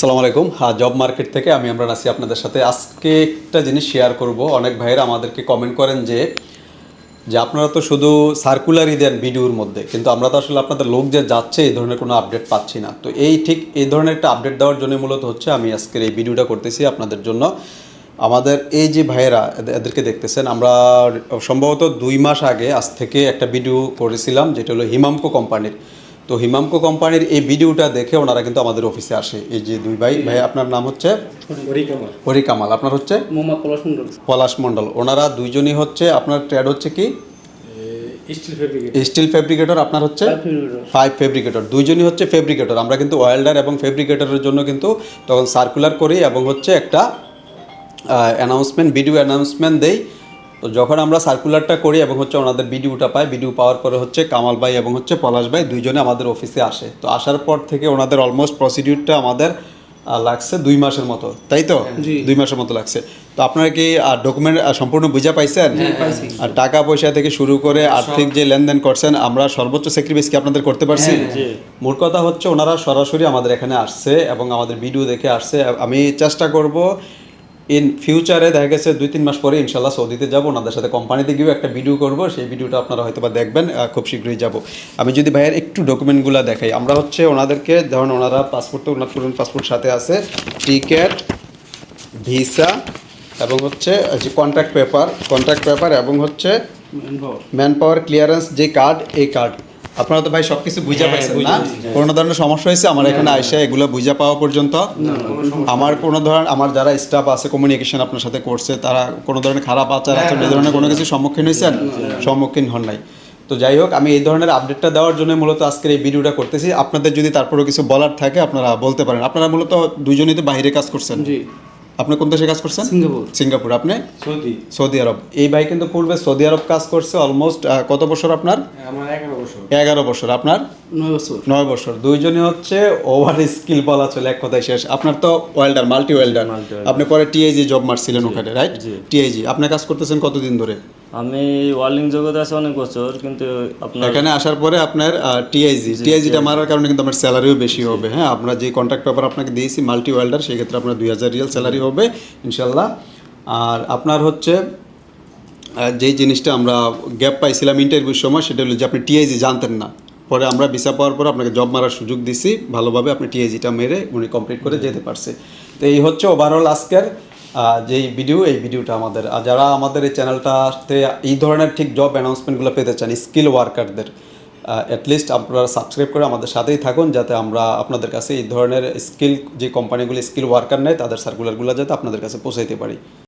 সালাম আলাইকুম। হ্যাঁ জব মার্কেট থেকে আমি আমরা আছি আপনাদের সাথে। আজকে একটা জিনিস শেয়ার করব। অনেক ভাইয়েরা আমাদেরকে কমেন্ট করেন যে যে আপনারা তো শুধু সার্কুলারই দেন ভিডিওর মধ্যে, কিন্তু আমরা তো আসলে আপনাদের লোক যে যাচ্ছে, এই ধরনের কোনো আপডেট পাচ্ছি না। তো এই ঠিক এই ধরনের একটা আপডেট দেওয়ার জন্য মূলত হচ্ছে আমি আজকের এই ভিডিওটা করতেছি আপনাদের জন্য। আমাদের এই যে ভাইয়েরা এদেরকে দেখতেছেন, আমরা সম্ভবত দুই মাস আগে আজ থেকে একটা ভিডিও করেছিলাম, যেটা হলো হিমামকো কোম্পানির। তো হিমামকো কোম্পানির এই ভিডিওটা দেখে ওনারা কিন্তু আমাদের অফিসে আসে। এই যে দুই ভাই ভাই আপনার নাম হচ্ছে? হরি কামাল আপনার হচ্ছে? পলাশ মন্ডল মণ্ডল। ওনারা দুইজনই হচ্ছে আপনার ট্রেড হচ্ছে কি? স্টিল স্টিল ফেব্রিকেটর আপনার হচ্ছে? ফাইভ ফেব্রিকেটর দুইজনই হচ্ছে ফেব্রিকেটর আমরা কিন্তু ওয়েল্ডার এবং ফেব্রিকেটরের জন্য কিন্তু তখন সার্কুলার করি এবং হচ্ছে একটা অ্যানাউন্সমেন্ট ভিডিও অ্যানাউন্সমেন্ট দেই। তো যখন আমরা সার্কুলারটা করি এবং হচ্ছে ওনাদের ভিডিওটা পাই ভিডিও পাওয়ার পরে হচ্ছে কামাল ভাই এবং হচ্ছে পলাশ ভাই দুইজনে আমাদের অফিসে আসে। তো আসার পর থেকে ওনাদের অলমোস্ট প্রসিডিউরটা আমাদের লাগছে দুই মাসের মতো তাই তো? দুই মাসের মতো লাগছে। তো আপনারা কি ডকুমেন্ট সম্পূর্ণ বুঝা পাইছেন? আর টাকা পয়সা থেকে শুরু করে আর্থিক যে লেনদেন করছেন আমরা সর্বোচ্চ স্যাক্রিফাইস কি আপনাদের করতে পারছি? মূল কথা হচ্ছে ওনারা সরাসরি আমাদের এখানে আসছে এবং আমাদের ভিডিও দেখে আসছে। আমি চেষ্টা করব ইন ফিউচারে দেখা গেছে দুই তিন মাস পরে ইনশাল্লাহ সৌদিতে যাব ওনাদের সাথে কোম্পানিতে গিয়েও একটা ভিডিও করব সেই ভিডিওটা আপনারা হয়তো বা দেখবেন খুব শীঘ্রই যাব। আমি যদি ভাইয়ের একটু ডকুমেন্টগুলো দেখাই আমরা হচ্ছে ওনাদেরকে ধরুন ওনারা পাসপোর্ট তো ওনার পুরনো পাসপোর্ট সাথে আছে টিকেট ভিসা এবং হচ্ছে যে কন্ট্রাক্ট পেপার কন্ট্রাক্ট পেপার এবং হচ্ছে ম্যান পাওয়ার ক্লিয়ারেন্স যে কার্ড এই কার্ড আপনারা তো ভাই সবকিছু বুঝা পাইছেন না। কোনো ধরনের সমস্যা হয়েছে? আমার এখানে আইসা এগুলো বুঝা পাওয়া পর্যন্ত? আমার কোনো ধরনের আমার যারা স্টাফ আছে কমিউনিকেশন আপনার সাথে করছে তারা কোনো ধরনের খারাপ আচার আচরণ এই ধরনের কোনো কিছু সম্মুখীন হয়েছেন? সম্মুখীন হন নাই। তো যাই হোক আমি এই ধরনের আপডেটটা দেওয়ার জন্য মূলত আজকের এই ভিডিওটা করতেছি। আপনাদের যদি তারপরেও কিছু বলার থাকে আপনারা বলতে পারেন। আপনারা মূলত দুজনেই তো বাইরে কাজ করছেন। জি। আপনি কোন দেশে কাজ করছেন? সিঙ্গাপুর। সিঙ্গাপুর। আপনি? সৌদি। Saudi Arab. এই ভাই কিন্তু পূর্বে সৌদি আরব কাজ করছে অলমোস্ট কত বছর আপনার? আমার এগারো বছর। এগারো বছর। আপনার? নয় বছর। নয় বছর। দুইজনই হচ্ছে ওভার স্কিল বলা চলে এক কথায় শেষ। আপনার তো ওয়েল্ডার মাল্টি ওয়েল্ডার আপনি পরে টিআইজি জব মারছিলেন ওখানে রাইট টিআইজি আপনি কাজ করতেছেন কতদিন ধরে? আমি ওয়ার্লিং জগতে আছি অনেক বছর কিন্তু আপনার এখানে আসার পরে আপনার টিআইজি টিআইজিটা মারার কারণে কিন্তু আমার স্যালারিও বেশি হবে। হ্যাঁ আমরা যে কন্ট্রাক্ট পেপার আপনাকে দিয়েছি মাল্টি ওয়েল্ডার সেই ক্ষেত্রে আপনার দুই হাজার রিয়াল স্যালারি হবে ইনশাল্লাহ আর আপনার হচ্ছে যেই জিনিসটা আমরা গ্যাপ পাইছিলাম ইন্টারভিউর সময় সেটা হলো যে আপনি টিআইজি জানতেন না। পরে আমরা ভিসা পাওয়ার পর আপনাকে জব মারার সুযোগ দিছি ভালোভাবে আপনি টিআইজিটা মেরে উনি কমপ্লিট করে যেতে পারছে। তো এই হচ্ছে ওভারঅল আজকের যেই ভিডিও এই ভিডিওটা আমাদের। আর যারা আমাদের এই চ্যানেলটাতে এই ধরনের ঠিক জব অ্যানাউন্সমেন্টগুলো পেতে চান স্কিল ওয়ার্কারদের অ্যাটলিস্ট আপনারা সাবস্ক্রাইব করে আমাদের সাথেই থাকুন, যাতে আমরা আপনাদের কাছে এই ধরনের স্কিল যে কোম্পানিগুলি স্কিল ওয়ার্কার নেয়, তাদের সার্কুলারগুলো যাতে আপনাদের কাছে পৌঁছাইতে পারি।